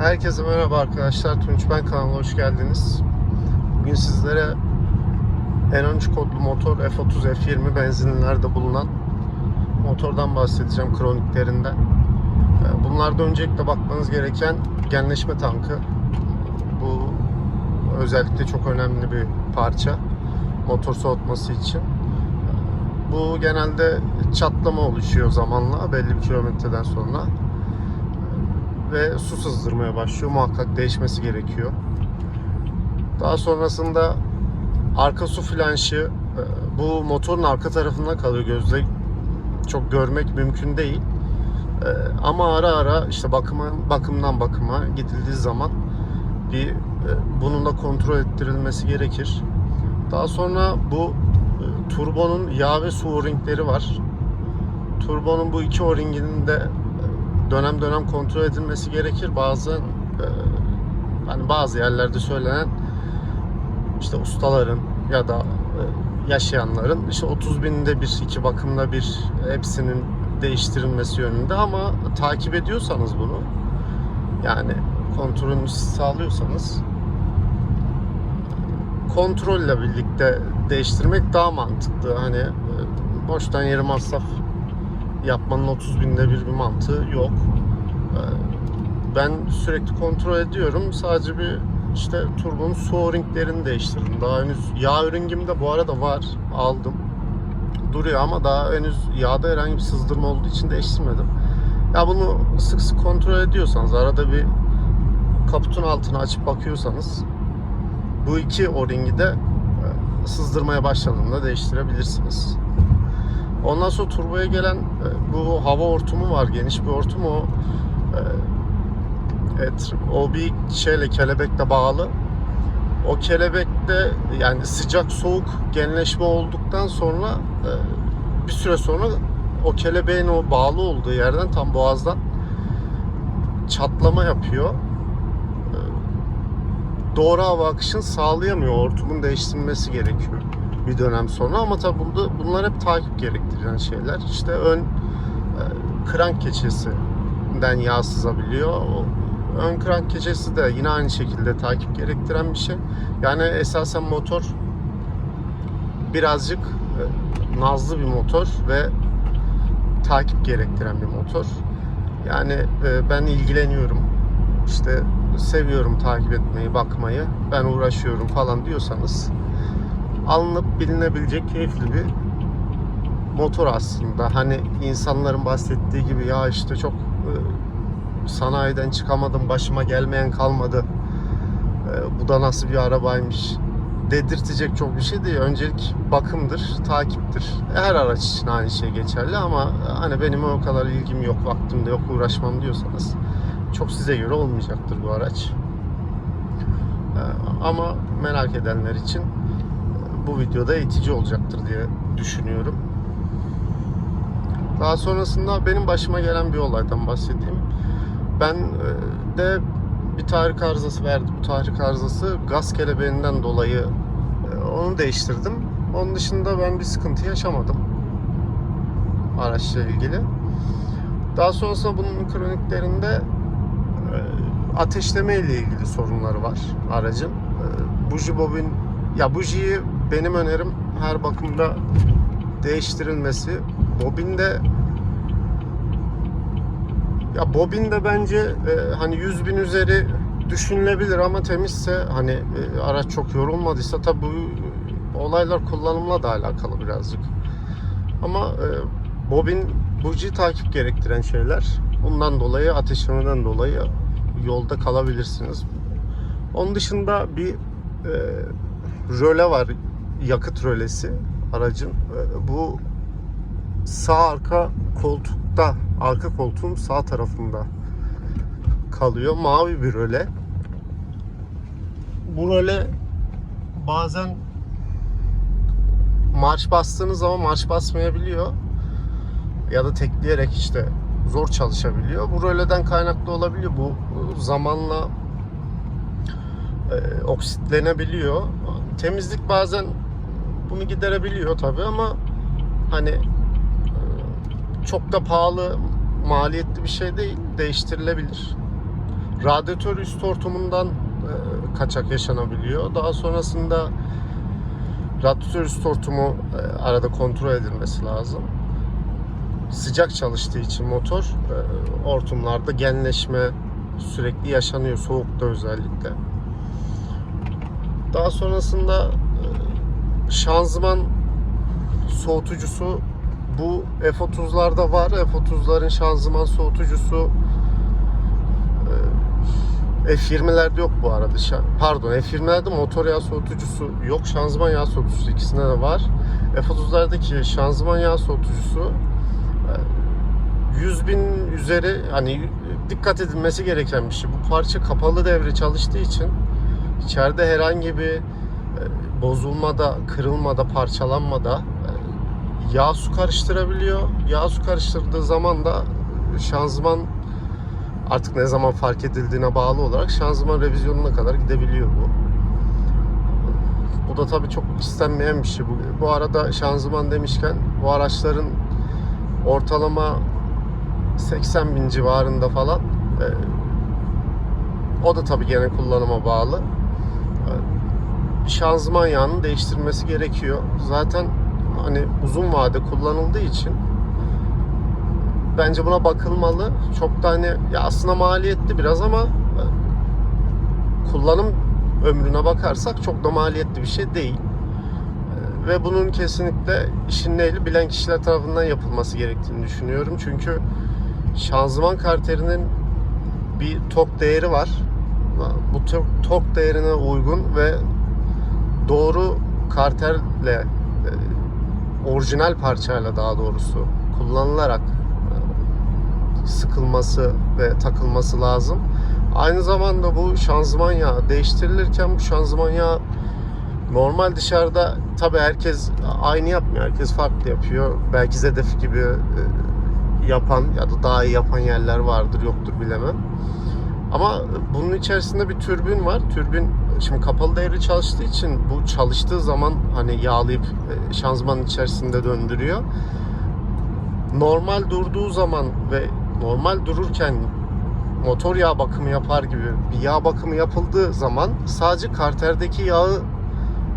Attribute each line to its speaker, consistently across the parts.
Speaker 1: Herkese merhaba arkadaşlar. Tunç Ben kanalına hoş geldiniz. Bugün sizlere N13 kodlu motor F30 F20 benzinlilerde bulunan motordan bahsedeceğim kroniklerinden. Ee, Bunlarda öncelikle bakmanız gereken genleşme tankı. Bu özellikle çok önemli bir parça motor soğutması için. Bu genelde çatlama oluşuyor zamanla belli bir kilometreden sonra ve su sızdırmaya başlıyor. Muhakkak değişmesi gerekiyor. Daha sonrasında arka su flanşı e, bu motorun arka tarafında kalıyor gözle çok görmek mümkün değil. E, Ama ara ara işte bakıma, bakımdan bakıma gidildiği zaman bir e, bunun da kontrol ettirilmesi gerekir. Daha sonra bu turbonun yağ ve su o-ringleri var. Turbonun bu iki o-ringinin de dönem dönem kontrol edilmesi gerekir. Bazı e, hani bazı yerlerde söylenen işte ustaların ya da e, yaşayanların işte 30 binde bir, iki bakımda bir hepsinin değiştirilmesi yönünde ama takip ediyorsanız bunu yani kontrolünü sağlıyorsanız kontrolle birlikte değiştirmek daha mantıklı. Hani e, boştan yere masraf yapmanın 30 binde bir bir mantığı yok. E, Ben sürekli kontrol ediyorum. Sadece bir işte turbonun su o-ringlerini değiştirdim. Daha henüz yağ ringim de bu arada var. Aldım. Duruyor ama daha henüz yağda herhangi bir sızdırma olduğu için değiştirmedim. Ya bunu sık sık kontrol ediyorsanız arada bir kaputun altını açıp bakıyorsanız bu iki o-ringi de e, sızdırmaya başladığında değiştirebilirsiniz. Ondan sonra turboya gelen bu hava hortumu var. Geniş bir hortum o. e, Evet, o bir şeyle kelebekle bağlı. O kelebekte yani sıcak soğuk genleşme olduktan sonra e, bir süre sonra o kelebeğin o bağlı olduğu yerden tam boğazdan çatlama yapıyor. E, Doğru hava akışını sağlayamıyor. Hortumun değiştirilmesi gerekiyor bir dönem sonra ama tabi bunda, bunlar hep takip gerektiren şeyler. İşte ön e, krank keçesinden yağ sızabiliyor. O ön krank keçesi de yine aynı şekilde takip gerektiren bir şey. Yani esasen motor birazcık e, nazlı bir motor ve takip gerektiren bir motor. Yani e, ben ilgileniyorum. İşte seviyorum takip etmeyi, bakmayı. Ben uğraşıyorum falan diyorsanız alınıp bilinebilecek keyifli bir motor aslında. Hani insanların bahsettiği gibi ya işte çok e, sanayiden çıkamadım, başıma gelmeyen kalmadı. E, bu da nasıl bir arabaymış dedirtecek çok bir şey değil. Öncelik bakımdır, takiptir. Her araç için aynı şey geçerli ama hani benim o kadar ilgim yok, vaktim de yok, uğraşmam diyorsanız çok size göre olmayacaktır bu araç. E, Ama merak edenler için bu videoda eğitici olacaktır diye düşünüyorum. Daha sonrasında benim başıma gelen bir olaydan bahsedeyim. Ben e, de bir tahrik arızası verdi. Bu tahrik arızası gaz kelebeğinden dolayı e, onu değiştirdim. Onun dışında ben bir sıkıntı yaşamadım araçla ilgili. Daha sonrasında bunun kroniklerinde e, ateşleme ile ilgili sorunları var aracın. Buji bobin ya bujiyi benim önerim her bakımda değiştirilmesi. Bobinde ya bobinde bence e, hani 100 bin üzeri düşünülebilir ama temizse hani e, araç çok yorulmadıysa tabi bu olaylar kullanımla da alakalı birazcık. Ama e, bobin buji takip gerektiren şeyler. Bundan dolayı ateşlemeden dolayı yolda kalabilirsiniz. Onun dışında bir e, röle var. Yakıt rölesi aracın. E, Bu sağ arka koltukta, arka koltuğun sağ tarafında kalıyor. Mavi bir röle. Bu röle bazen marş bastığınız zaman marş basmayabiliyor. Ya da tekleyerek işte zor çalışabiliyor. Bu röleden kaynaklı olabiliyor. Bu zamanla e, oksitlenebiliyor. Temizlik bazen bunu giderebiliyor tabi ama hani e, çok da pahalı maliyetli bir şey değil değiştirilebilir. radyatör üst hortumundan e, kaçak yaşanabiliyor. Daha sonrasında radyatör üst hortumu e, arada kontrol edilmesi lazım. Sıcak çalıştığı için motor hortumlarda genleşme sürekli yaşanıyor soğukta özellikle. Daha sonrasında şanzıman soğutucusu bu F30'larda var. F30'ların şanzıman soğutucusu e, F20'lerde yok bu arada. Pardon F20'lerde motor yağ soğutucusu yok. Şanzıman yağ soğutucusu ikisinde de var. F30'lardaki şanzıman yağ soğutucusu e, 100 bin üzeri hani dikkat edilmesi gereken bir şey. Bu parça kapalı devre çalıştığı için içeride herhangi bir e, bozulmada, kırılmada, parçalanmada e, yağ su karıştırabiliyor. Yağ su karıştırdığı zaman da şanzıman artık ne zaman fark edildiğine bağlı olarak şanzıman revizyonuna kadar gidebiliyor bu. Bu da tabii çok istenmeyen bir şey. Bu, bu arada şanzıman demişken bu araçların ortalama 80 bin civarında falan e, o da tabii gene kullanıma bağlı. Şanzıman yağının değiştirilmesi gerekiyor. Zaten hani uzun vade kullanıldığı için bence buna bakılmalı. Çok da hani ya aslında maliyetli biraz ama e, kullanım ömrüne bakarsak çok da maliyetli bir şey değil. E, Ve bunun kesinlikle işin ehli bilen kişiler tarafından yapılması gerektiğini düşünüyorum. Çünkü şanzıman karterinin bir tork değeri var. Bu tork değerine uygun ve doğru karterle e, orijinal parçayla daha doğrusu kullanılarak e, sıkılması ve takılması lazım. Aynı zamanda bu şanzıman yağı değiştirilirken bu şanzıman yağı normal dışarıda tabi herkes aynı yapmıyor. Herkes farklı yapıyor. Belki Zedef gibi e, yapan ya da daha iyi yapan yerler vardır yoktur bilemem. Ama bunun içerisinde bir türbün var. Türbün şimdi kapalı devre çalıştığı için bu çalıştığı zaman hani yağlayıp e, şanzımanın içerisinde döndürüyor. Normal durduğu zaman ve normal dururken motor yağ bakımı yapar gibi bir yağ bakımı yapıldığı zaman sadece karterdeki yağı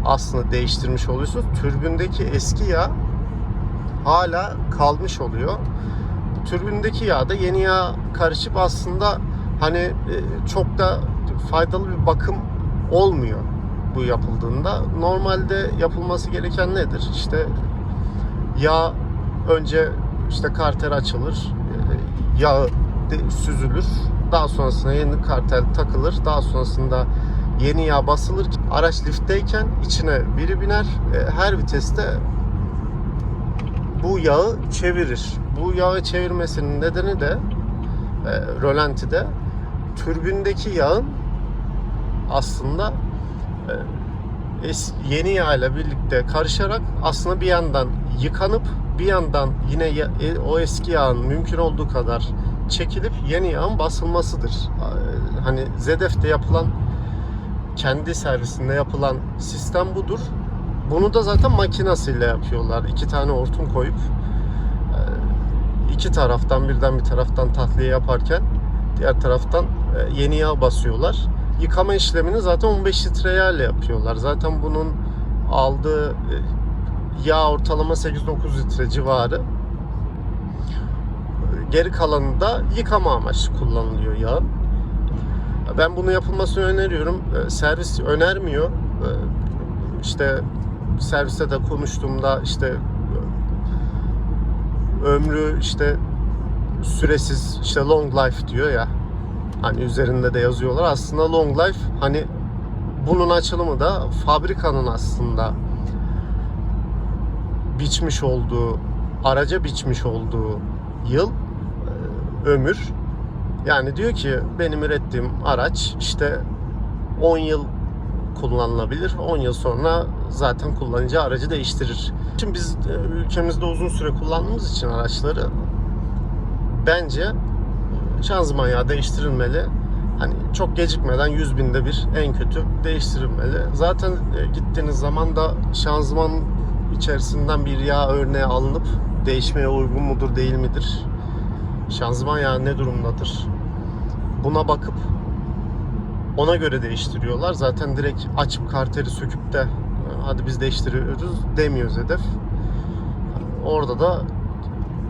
Speaker 1: aslında değiştirmiş oluyorsunuz. Türbündeki eski yağ hala kalmış oluyor. Türbündeki yağ da yeni yağ karışıp aslında hani e, çok da faydalı bir bakım olmuyor bu yapıldığında. Normalde yapılması gereken nedir? İşte yağ önce işte karter açılır, e, yağı de- süzülür. Daha sonrasında yeni kartel takılır. Daha sonrasında yeni yağ basılır. Araç liftteyken içine biri biner. E, Her viteste bu yağı çevirir. Bu yağı çevirmesinin nedeni de e, rölantide türbündeki yağın aslında e, yeni yağ ile birlikte karışarak aslında bir yandan yıkanıp bir yandan yine e, o eski yağın mümkün olduğu kadar çekilip yeni yağın basılmasıdır. E, Hani Zedef'te yapılan kendi servisinde yapılan sistem budur. Bunu da zaten makinasıyla yapıyorlar. İki tane hortum koyup iki taraftan birden bir taraftan tahliye yaparken diğer taraftan yeni yağ basıyorlar. Yıkama işlemini zaten 15 litre yağ ile yapıyorlar. Zaten bunun aldığı e, yağ ortalama 8-9 litre civarı. Geri kalanı da yıkama amaçlı kullanılıyor yağın. Ben bunu yapılmasını öneriyorum. E, Servis önermiyor. E, İşte serviste de konuştuğumda işte ömrü işte süresiz işte long life diyor ya. Hani üzerinde de yazıyorlar. Aslında long life hani bunun açılımı da fabrikanın aslında biçmiş olduğu, araca biçmiş olduğu yıl e, ömür. Yani diyor ki benim ürettiğim araç işte 10 yıl kullanılabilir. 10 yıl sonra zaten kullanıcı aracı değiştirir. Şimdi biz e, ülkemizde uzun süre kullandığımız için araçları bence şanzıman yağı değiştirilmeli. Hani çok gecikmeden 100 binde bir en kötü değiştirilmeli. Zaten e, gittiğiniz zaman da şanzıman içerisinden bir yağ örneği alınıp değişmeye uygun mudur değil midir? Şanzıman yağı ne durumdadır? Buna bakıp ona göre değiştiriyorlar. Zaten direkt açıp karteri söküp de hadi biz değiştiriyoruz demiyoruz hedef. Orada da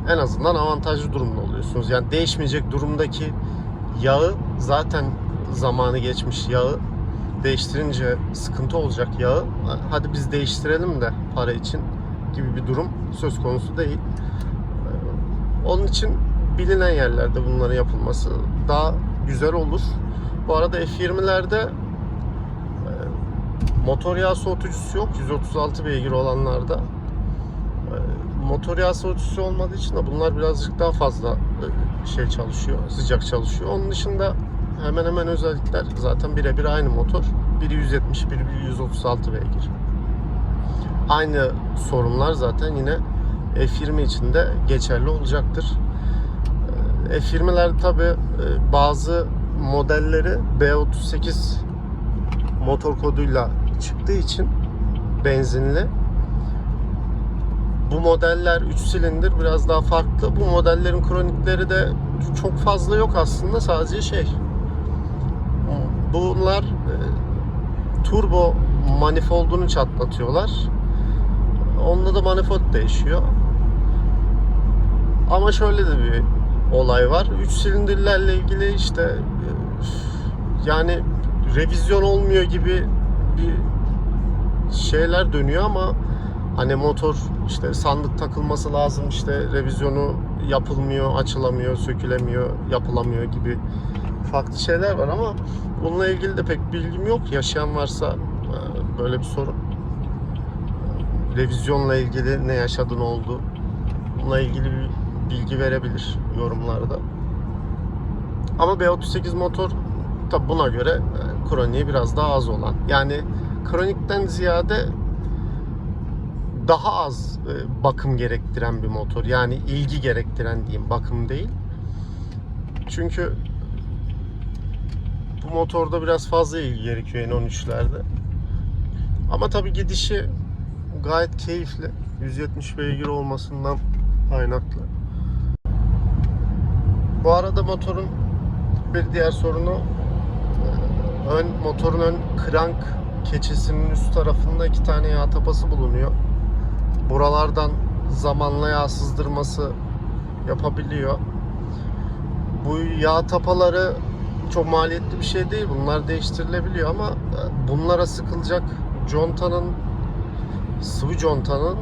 Speaker 1: en azından avantajlı durumda oluyorsunuz. Yani değişmeyecek durumdaki yağı zaten zamanı geçmiş yağı değiştirince sıkıntı olacak yağı. Hadi biz değiştirelim de para için gibi bir durum söz konusu değil. Onun için bilinen yerlerde bunların yapılması daha güzel olur. Bu arada F20'lerde e, motor yağ soğutucusu yok. 136 beygir olanlarda. E, Motor yağ soğutucusu olmadığı için de bunlar birazcık daha fazla e, şey çalışıyor, sıcak çalışıyor. Onun dışında hemen hemen özellikler zaten birebir aynı motor. Biri 170, biri 136 beygir. Aynı sorunlar zaten yine F20 için de geçerli olacaktır. E, F20'ler tabi bazı modelleri B38 motor koduyla çıktığı için benzinli. Bu modeller 3 silindir biraz daha farklı. Bu modellerin kronikleri de çok fazla yok aslında sadece şey. Bunlar e, turbo manifoldunu çatlatıyorlar. Onda da manifold değişiyor. Ama şöyle de bir olay var. 3 silindirlerle ilgili işte e, yani revizyon olmuyor gibi bir şeyler dönüyor ama hani motor işte sandık takılması lazım işte revizyonu yapılmıyor, açılamıyor, sökülemiyor, yapılamıyor gibi farklı şeyler var ama bununla ilgili de pek bilgim yok. Yaşayan varsa e, böyle bir sorun. Revizyonla ilgili ne yaşadın oldu. Bununla ilgili bir bilgi verebilir yorumlarda. Ama B38 motor tabi buna göre e, kroniği biraz daha az olan. Yani kronikten ziyade daha az e, bakım gerektiren bir motor. Yani ilgi gerektiren diyeyim bakım değil. Çünkü bu motorda biraz fazla ilgi gerekiyor N13'lerde. Ama tabi gidişi gayet keyifli. 170 beygir olmasından kaynaklı. Bu arada motorun bir diğer sorunu ön motorun ön krank keçesinin üst tarafında iki tane yağ tapası bulunuyor. Buralardan zamanla yağ sızdırması yapabiliyor. Bu yağ tapaları çok maliyetli bir şey değil. Bunlar değiştirilebiliyor ama bunlara sıkılacak contanın sıvı contanın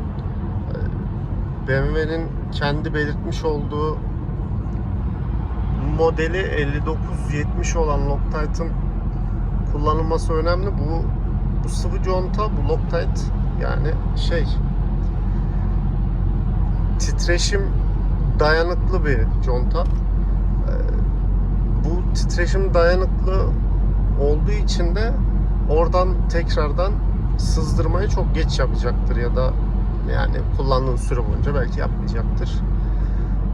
Speaker 1: BMW'nin kendi belirtmiş olduğu modeli 5970 olan Loctite'ın kullanılması önemli. Bu bu sıvı conta, bu Loctite yani şey titreşim dayanıklı bir conta. Bu titreşim dayanıklı olduğu için de oradan tekrardan sızdırmayı çok geç yapacaktır ya da yani kullandığın süre boyunca belki yapmayacaktır.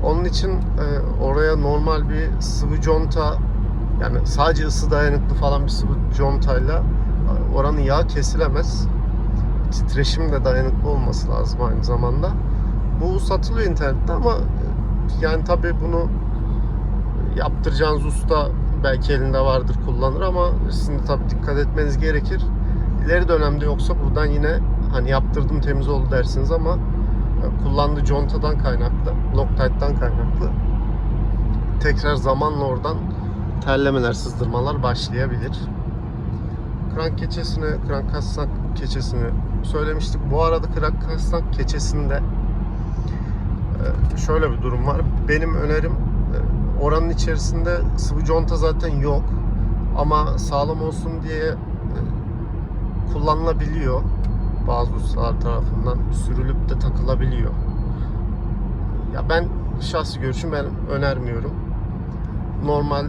Speaker 1: Onun için e, oraya normal bir sıvı conta yani sadece ısı dayanıklı falan bir sıvı contayla e, oranın yağ kesilemez. Titreşim de dayanıklı olması lazım aynı zamanda. Bu satılıyor internette ama e, yani tabi bunu yaptıracağınız usta belki elinde vardır kullanır ama sizin de tabi dikkat etmeniz gerekir. İleri dönemde yoksa buradan yine hani yaptırdım temiz oldu dersiniz ama kullandığı contadan kaynaklı, Loctite'dan kaynaklı tekrar zamanla oradan terlemeler, sızdırmalar başlayabilir. Krank keçesini, krank kasnak keçesini söylemiştik. Bu arada krank kasnak keçesinde şöyle bir durum var. Benim önerim oranın içerisinde sıvı conta zaten yok. Ama sağlam olsun diye kullanılabiliyor bazı ustalar tarafından sürülüp de takılabiliyor. Ya ben şahsi görüşüm ben önermiyorum. Normal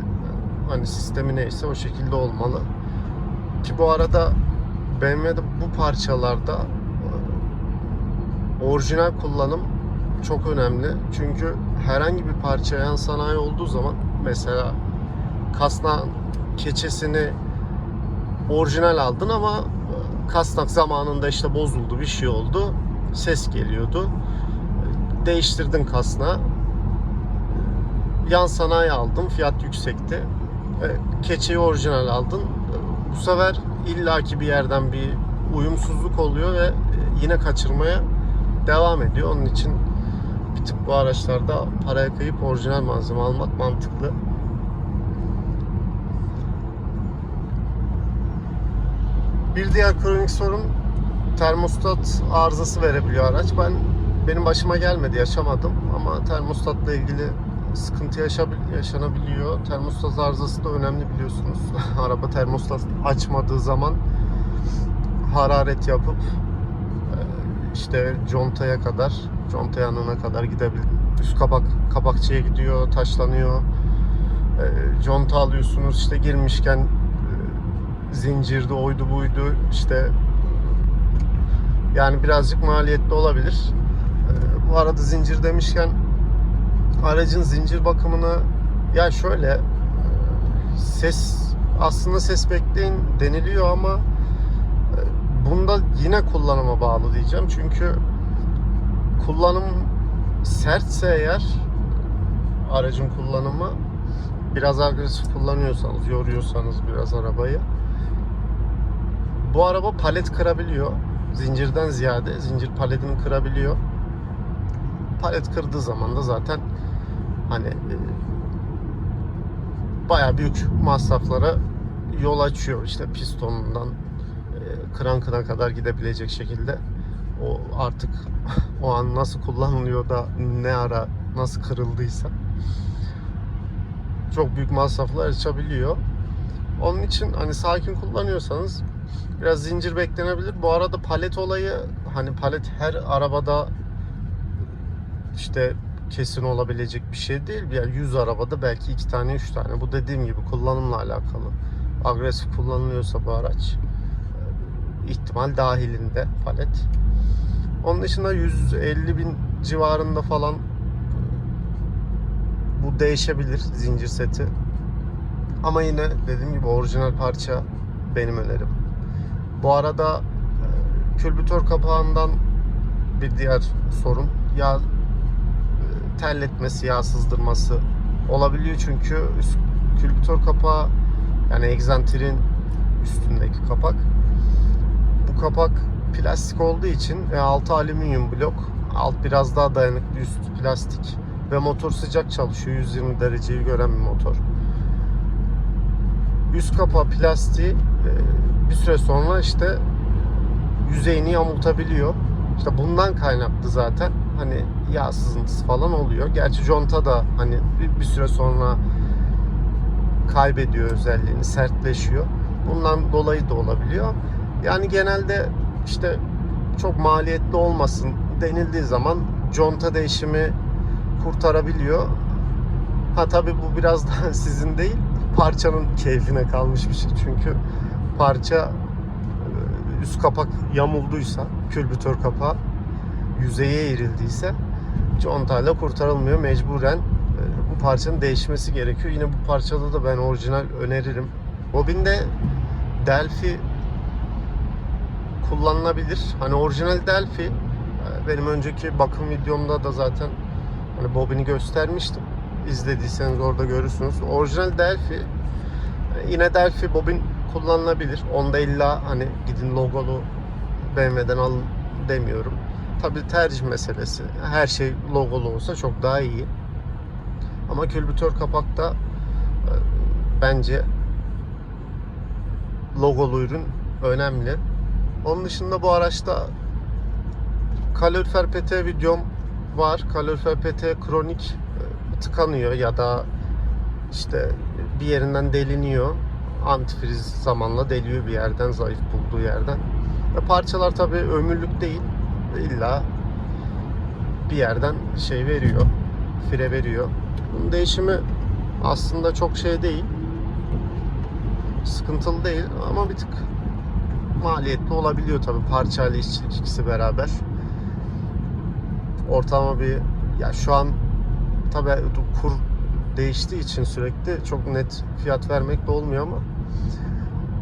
Speaker 1: hani sistemi neyse o şekilde olmalı. Ki bu arada BMW'de bu parçalarda orijinal kullanım çok önemli. Çünkü herhangi bir parça yan sanayi olduğu zaman mesela kasna keçesini orijinal aldın ama kasnak zamanında işte bozuldu bir şey oldu. Ses geliyordu. Değiştirdin kasna. Yan sanayi aldım. Fiyat yüksekti. Keçeyi orijinal aldın. bu sefer illaki bir yerden bir uyumsuzluk oluyor ve yine kaçırmaya devam ediyor. Onun için bir tık bu araçlarda paraya kıyıp orijinal malzeme almak mantıklı. Bir diğer kronik sorun termostat arızası verebiliyor araç. Ben benim başıma gelmedi, yaşamadım ama termostatla ilgili sıkıntı yaşanabiliyor. Termostat arızası da önemli biliyorsunuz. Araba termostat açmadığı zaman hararet yapıp e, işte contaya kadar, conta yanına kadar gidebilir. Üst kapak kapakçıya gidiyor, taşlanıyor. E, Conta alıyorsunuz işte girmişken e, zincirde oydu buydu işte yani birazcık maliyetli olabilir. E, Bu arada zincir demişken aracın zincir bakımını ya şöyle e, ses aslında ses bekleyin deniliyor ama e, bunda yine kullanıma bağlı diyeceğim. Çünkü kullanım sertse eğer aracın kullanımı biraz agresif kullanıyorsanız, yoruyorsanız biraz arabayı bu araba palet kırabiliyor. Zincirden ziyade zincir paletini kırabiliyor. Palet kırdığı zaman da zaten hani e, bayağı büyük masraflara yol açıyor. İşte pistonundan e, krankına kadar gidebilecek şekilde o artık o an nasıl kullanılıyor da ne ara nasıl kırıldıysa çok büyük masraflar açabiliyor. Onun için hani sakin kullanıyorsanız biraz zincir beklenebilir. Bu arada palet olayı hani palet her arabada işte kesin olabilecek bir şey değil. Yani 100 arabada belki 2 tane 3 tane. Bu dediğim gibi kullanımla alakalı. Agresif kullanılıyorsa bu araç e, ihtimal dahilinde palet. Onun dışında 150 bin civarında falan e, bu değişebilir zincir seti. Ama yine dediğim gibi orijinal parça benim önerim. Bu arada e, külbütör kapağından bir diğer sorun yağ e, terletmesi, yağ sızdırması olabiliyor çünkü üst külbütör kapağı yani egzantrin üstündeki kapak bu kapak plastik olduğu için ve altı alüminyum blok alt biraz daha dayanıklı üst plastik ve motor sıcak çalışıyor 120 dereceyi gören bir motor üst kapağı plastiği e, bir süre sonra işte yüzeyini yamultabiliyor. İşte bundan kaynaklı zaten hani yağ sızıntısı falan oluyor. Gerçi conta da hani bir, süre sonra kaybediyor özelliğini, sertleşiyor. Bundan dolayı da olabiliyor. Yani genelde işte çok maliyetli olmasın denildiği zaman conta değişimi kurtarabiliyor. Ha tabi bu biraz daha sizin değil, parçanın keyfine kalmış bir şey. Çünkü parça e, üst kapak yamulduysa, külbütör kapağı yüzeye eğrildiyse contayla kurtarılmıyor. Mecburen e, bu parçanın değişmesi gerekiyor. Yine bu parçada da ben orijinal öneririm. Bobinde Delphi kullanılabilir. Hani orijinal Delphi e, benim önceki bakım videomda da zaten hani bobini göstermiştim. İzlediyseniz orada görürsünüz. Orijinal Delphi e, yine Delphi bobin kullanılabilir. Onda illa hani gidin logolu BMW'den alın demiyorum. Tabi tercih meselesi. Her şey logolu olsa çok daha iyi. Ama külbütör kapakta e, bence logolu ürün önemli. Onun dışında bu araçta kalorifer PT videom var. Kalorifer PT kronik e, tıkanıyor ya da işte bir yerinden deliniyor. Antifriz zamanla deliyor bir yerden, zayıf bulduğu yerden. Ve parçalar tabi ömürlük değil. İlla bir yerden şey veriyor, fire veriyor. Bunun değişimi aslında çok şey değil. Sıkıntılı değil ama bir tık maliyetli olabiliyor tabi parçayla işçilik ikisi beraber. Ortalama bir ya şu an tabi kur değiştiği için sürekli çok net fiyat vermek de olmuyor ama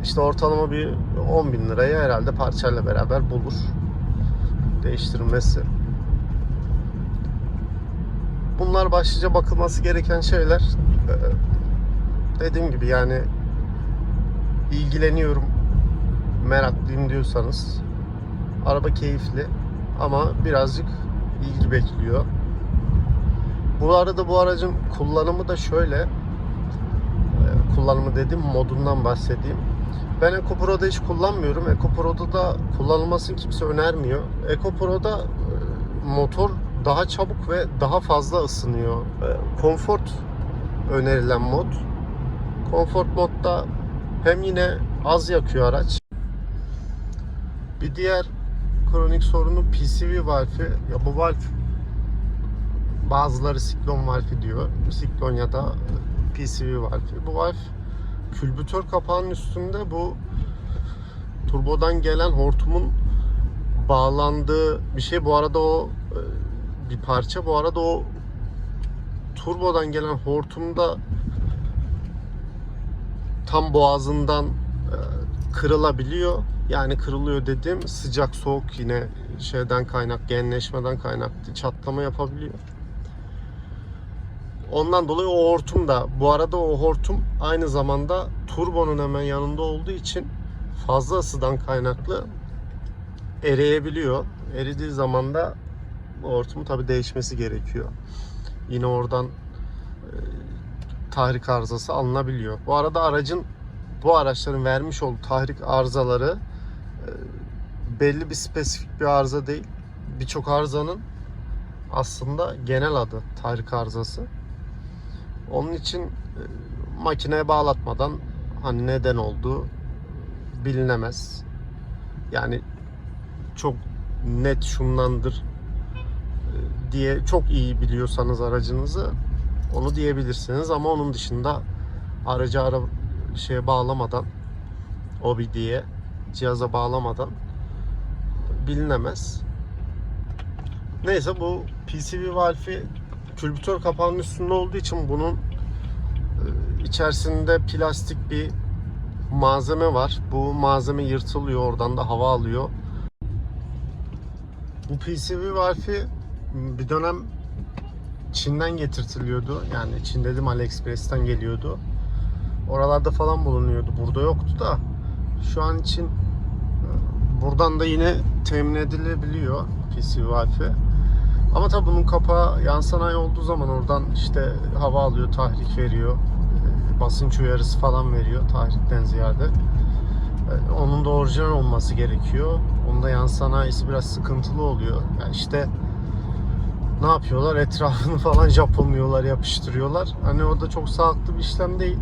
Speaker 1: işte ortalama bir 10 bin liraya herhalde parçayla beraber bulur değiştirilmesi. Bunlar başlıca bakılması gereken şeyler. Ee, Dediğim gibi yani ilgileniyorum, meraklıyım diyorsanız araba keyifli ama birazcık ilgi bekliyor. Bu arada bu aracın kullanımı da şöyle. e, Kullanımı dedim modundan bahsedeyim. Ben EcoPro'da hiç kullanmıyorum. EcoPro'da da kullanılmasını kimse önermiyor. EcoPro'da e, motor daha çabuk ve daha fazla ısınıyor. E, Comfort önerilen mod. Comfort modda hem yine az yakıyor araç. Bir diğer kronik sorunu PCV valfi. Ya bu valf bazıları siklon valfi diyor. Siklon ya da PCV valfi. Bu valf külbütör kapağının üstünde bu turbodan gelen hortumun bağlandığı bir şey. Bu arada o e, bir parça. Bu arada o turbodan gelen hortumda tam boğazından e, kırılabiliyor. Yani kırılıyor dediğim sıcak soğuk yine şeyden kaynak genleşmeden kaynaklı çatlama yapabiliyor. Ondan dolayı o hortum da bu arada o hortum aynı zamanda turbonun hemen yanında olduğu için fazla ısıdan kaynaklı eriyebiliyor. Eridiği zaman da bu hortumun tabi değişmesi gerekiyor. Yine oradan e, tahrik arızası alınabiliyor. Bu arada aracın bu araçların vermiş olduğu tahrik arızaları e, belli bir spesifik bir arıza değil. Birçok arızanın aslında genel adı tahrik arızası. Onun için e, makineye bağlatmadan hani neden olduğu bilinemez. Yani çok net şundandır e, diye çok iyi biliyorsanız aracınızı onu diyebilirsiniz ama onun dışında aracı ara şeye bağlamadan OBD'ye cihaza bağlamadan bilinemez. Neyse bu PCB valfi külbütör kapağının üstünde olduğu için bunun e, içerisinde plastik bir malzeme var. Bu malzeme yırtılıyor oradan da hava alıyor. Bu PCB valfi bir dönem Çin'den getirtiliyordu. Yani Çin dedim AliExpress'ten geliyordu. Oralarda falan bulunuyordu. Burada yoktu da şu an için buradan da yine temin edilebiliyor PCB valfi. Ama tabi bunun kapağı yan sanayi olduğu zaman oradan işte hava alıyor, tahrik veriyor. e, Basınç uyarısı falan veriyor tahrikten ziyade. E, Onun da orijinal olması gerekiyor. Onun da yan sanayisi biraz sıkıntılı oluyor. Yani işte ne yapıyorlar? Etrafını falan Japonluyorlar, yapıştırıyorlar. Hani o da çok sağlıklı bir işlem değil.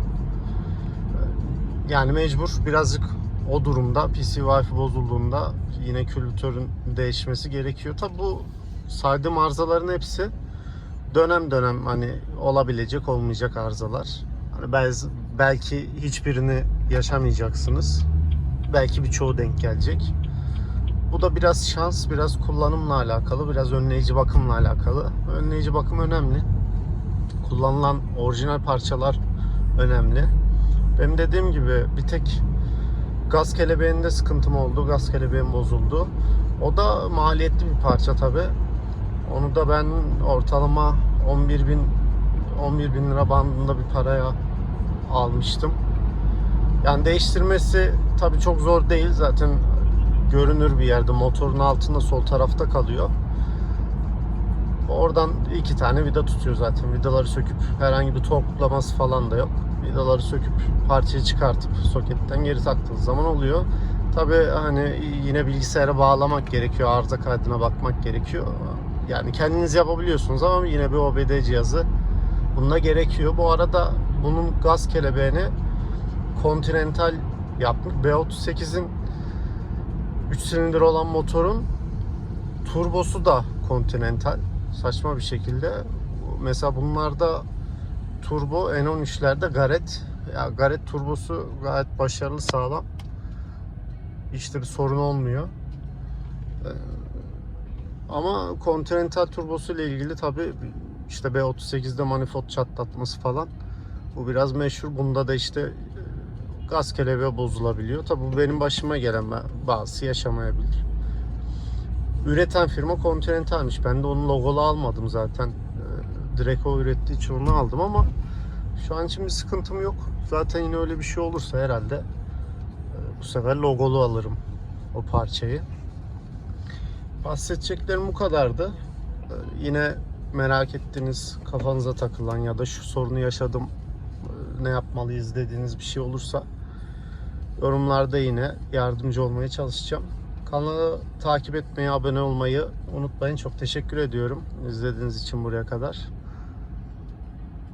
Speaker 1: Yani mecbur birazcık o durumda PC Wi-Fi bozulduğunda yine kültürün değişmesi gerekiyor. Tabi bu saydığım arızaların hepsi dönem dönem hani olabilecek olmayacak arızalar. Hani belki, belki hiçbirini yaşamayacaksınız. Belki birçoğu denk gelecek. Bu da biraz şans, biraz kullanımla alakalı, biraz önleyici bakımla alakalı. Önleyici bakım önemli. Kullanılan orijinal parçalar önemli. Benim dediğim gibi bir tek gaz kelebeğinde sıkıntım oldu. Gaz kelebeğim bozuldu. O da maliyetli bir parça tabi. Onu da ben ortalama 11 bin 11 bin lira bandında bir paraya almıştım. Yani değiştirmesi tabi çok zor değil. Zaten görünür bir yerde. Motorun altında sol tarafta kalıyor. Oradan iki tane vida tutuyor zaten. Vidaları söküp herhangi bir torklaması falan da yok. Vidaları söküp parçayı çıkartıp soketten geri taktığınız zaman oluyor. Tabi hani yine bilgisayara bağlamak gerekiyor. Arıza kaydına bakmak gerekiyor. Yani kendiniz yapabiliyorsunuz ama yine bir OBD cihazı bunda gerekiyor. Bu arada bunun gaz kelebeğini Continental yapmış. B38'in 3 silindir olan motorun turbosu da Continental. Saçma bir şekilde. Mesela bunlarda turbo N13'lerde Garrett. Ya Garrett turbosu gayet başarılı sağlam. Hiç de bir sorun olmuyor. Ee, Ama Continental turbosu ile ilgili tabi işte B38'de manifold çatlatması falan. Bu biraz meşhur. Bunda da işte e, gaz kelebeği bozulabiliyor. Tabi bu benim başıma gelen bazısı yaşamayabilir. Üreten firma Continental'miş. Ben de onun logolu almadım zaten. Ee, Direkt o ürettiği için onu aldım ama şu an için bir sıkıntım yok. Zaten yine öyle bir şey olursa herhalde Bu sefer logolu alırım o parçayı. Bahsedeceklerim bu kadardı. Ee, Yine merak ettiğiniz, kafanıza takılan ya da şu sorunu yaşadım e, ne yapmalıyız dediğiniz bir şey olursa yorumlarda yine yardımcı olmaya çalışacağım. Kanalı takip etmeyi, abone olmayı unutmayın. Çok teşekkür ediyorum izlediğiniz için buraya kadar.